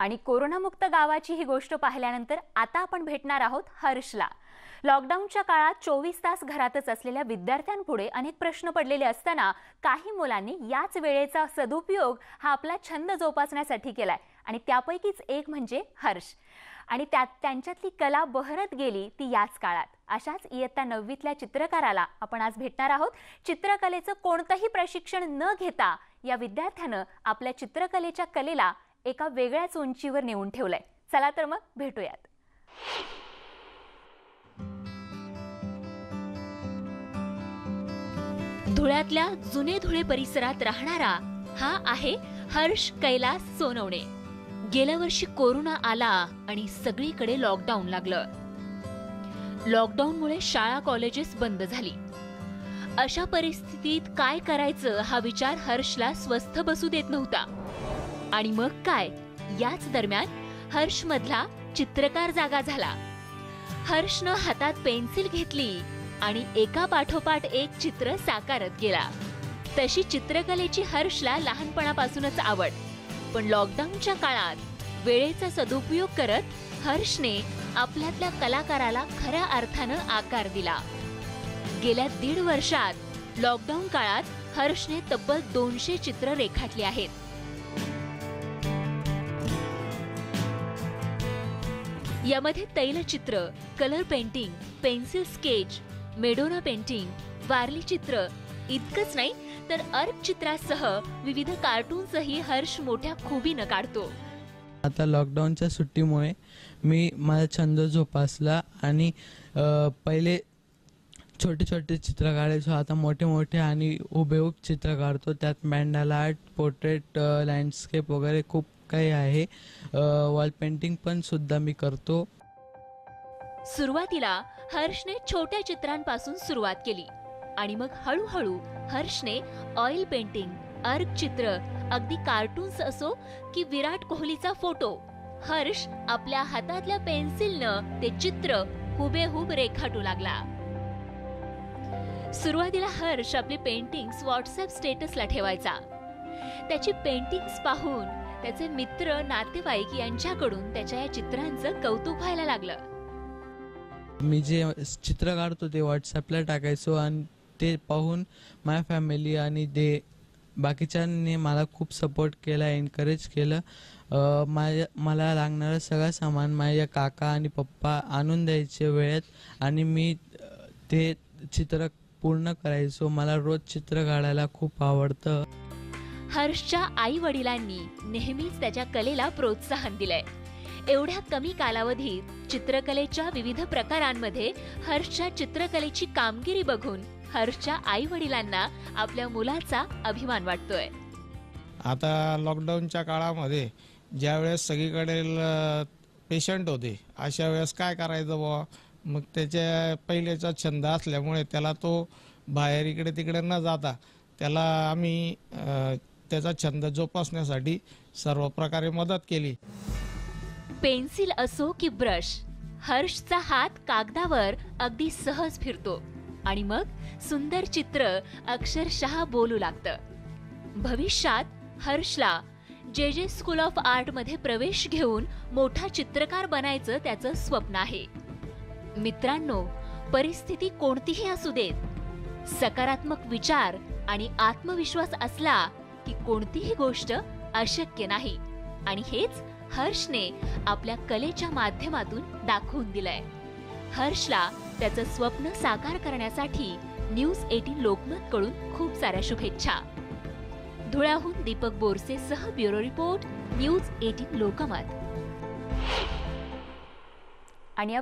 आणि कोरोनामुक्त गावाची ही गोष्ट पाहिल्यानंतर आता आपण भेटणार आहोत हर्षला. लॉकडाऊनच्या काळात चोवीस तास घरातच असलेल्या विद्यार्थ्यांपुढे अनेक प्रश्न पडलेले असताना काही मुलांनी याच वेळेचा सदुपयोग हा आपला छंद जोपासण्यासाठी केलाय. आणि त्यापैकीच एक म्हणजे हर्ष. आणि त्यात त्यांच्यातली कला बहरत गेली ती याच काळात. अशाच इयत्ता नववीतल्या चित्रकाराला आपण आज भेटणार आहोत. चित्रकलेचं कोणतंही प्रशिक्षण न घेता या विद्यार्थ्यानं आपल्या चित्रकलेच्या कलेला एका वेगळ्याच उंचीवर नेऊन ठेवलंय. चला तर मग भेटूयात. धुळ्यातल्या जुने धुळे परिसरात राहणारा हा आहे हर्ष कैलास सोनवणे. गेल्या वर्षी कोरोना आला आणि सगळीकडे लॉकडाऊन लागलं. लॉकडाऊनमुळे शाळा कॉलेजेस बंद झाली. अशा परिस्थितीत काय करायचं हा विचार हर्षला स्वस्थ बसू देत नव्हता. आणि मग काय? याच दरम्यान हर्ष मधला चित्रकार जागा झाला. हर्षनं हातात पेन्सिल घेतली आणि एका पाठोपाठ एक चित्र साकारत गेला. तशी चित्रकलेची हर्षला लहानपणापासूनच आवड. पण लॉकडाऊनच्या काळात वेळेचा सदुपयोग करत हर्षने आपल्यातल्या कलाकाराला खऱ्या अर्थानं आकार दिला. गेल्या दीड वर्षात लॉकडाऊन काळात हर्षने तब्बल दोनशे चित्र रेखाटली आहेत. यामध्ये तैलचित्र colour painting pencil sketch Madonna painting Warli चित्र. इतकंच नाही तर अर्क चित्रासह विविध कार्टून्सही हर्ष मोठ्या खुबीनं काढतो. आता लॉकडाऊनच्या सुट्टीमुळे मी माझा छंद जोपासला आणि पहिले छोटे छोटे चित्र काढायचो. आता मोठे मोठे आणि हुबेहूब चित्र काढतो. त्यात मॅन्डाला आर्ट पोर्ट्रेट लँडस्केप वगैरे खूप काही आहे. वॉल पेंटिंग पण सुद्धा मी करतो. सुरुवातीला हर्षने छोट्या चित्रांपासून सुरुवात केली आणि मग हळूहळू हर्षने ऑइल पेंटिंग अर्क चित्र अगदी कार्टून्स असो की विराट कोहलीचा फोटो हर्ष आपल्या हातातल्या पेन्सिलनं ते चित्र हुबेहूब रेखाटू लागला. सुरुवातीला हर्ष आपली पेंटिंग्स व्हॉट्सअप स्टेटसला ठेवायचा. त्याची पेंटिंग्स पाहून त्याचे मित्र नातेवाईक यांच्याकडून त्याच्या या चित्रांचं कौतुक व्हायला लागलं. मी जे चित्र काढतो ते व्हॉट्सअपला टाकायचो आणि ते पाहून माझ्या फॅमिली आणि ते बाकीच्यांनी मला खूप सपोर्ट केला एनकरेज केलं. माझ्या मला लागणारं सगळं सामान माझ्या काका आणि पप्पा आणून द्यायचे वेळेत आणि मी ते चित्र पूर्ण करायचो. मला रोज चित्र काढायला खूप आवडतं. हर्षच्या आई वडिलांनी नेहमीच त्याच्या कलेला प्रोत्साहन दिलंय. एवढ्या कमी कालावधीत चित्रकलेच्या विविध प्रकारांमध्ये हर्षच्या चित्रकलेची कामगिरी बघून हर्षच्या आई वडिलांना आपल्या मुलाचा अभिमान वाटतोय. आता लॉकडाऊनच्या काळामध्ये ज्यावेळेस सगळीकडे पेशंट होते अशा वेळेस काय करायचं बुवा? मग त्याच्या पहिलेचा छंद असल्यामुळे त्याला तो बाहेर इकडे तिकडे न जाता त्याला आम्ही त्याचा छंद जोपासण्यासाठी सर्व प्रकारे मदत केली. पेन्सिल असो की ब्रश हर्षचा हात कागदावर अगदी सहज फिरतो आणि मग सुंदर चित्र अक्षरशः बोलू लागतं. भविष्यात हर्षला जे जे स्कूल ऑफ आर्टमध्ये प्रवेश घेऊन मोठा चित्रकार बनायचं त्याचं स्वप्न आहे. मित्रांनो परिस्थिती कोणतीही असू देत. सकारात्मक विचार आणि आत्मविश्वास असला की कोणतीही गोष्ट अशक्य नाही. आणि हेच हर्षने आपल्या कलेच्या माध्यमातून दाखवून दिलंय. हर्षला त्याचं स्वप्न साकार करण्यासाठी न्यूज एटीन लोकमत कडून खूप साऱ्या शुभेच्छा. धुळ्याहून दीपक बोरसे सह bureau report news eighteen Lokmat. आणि या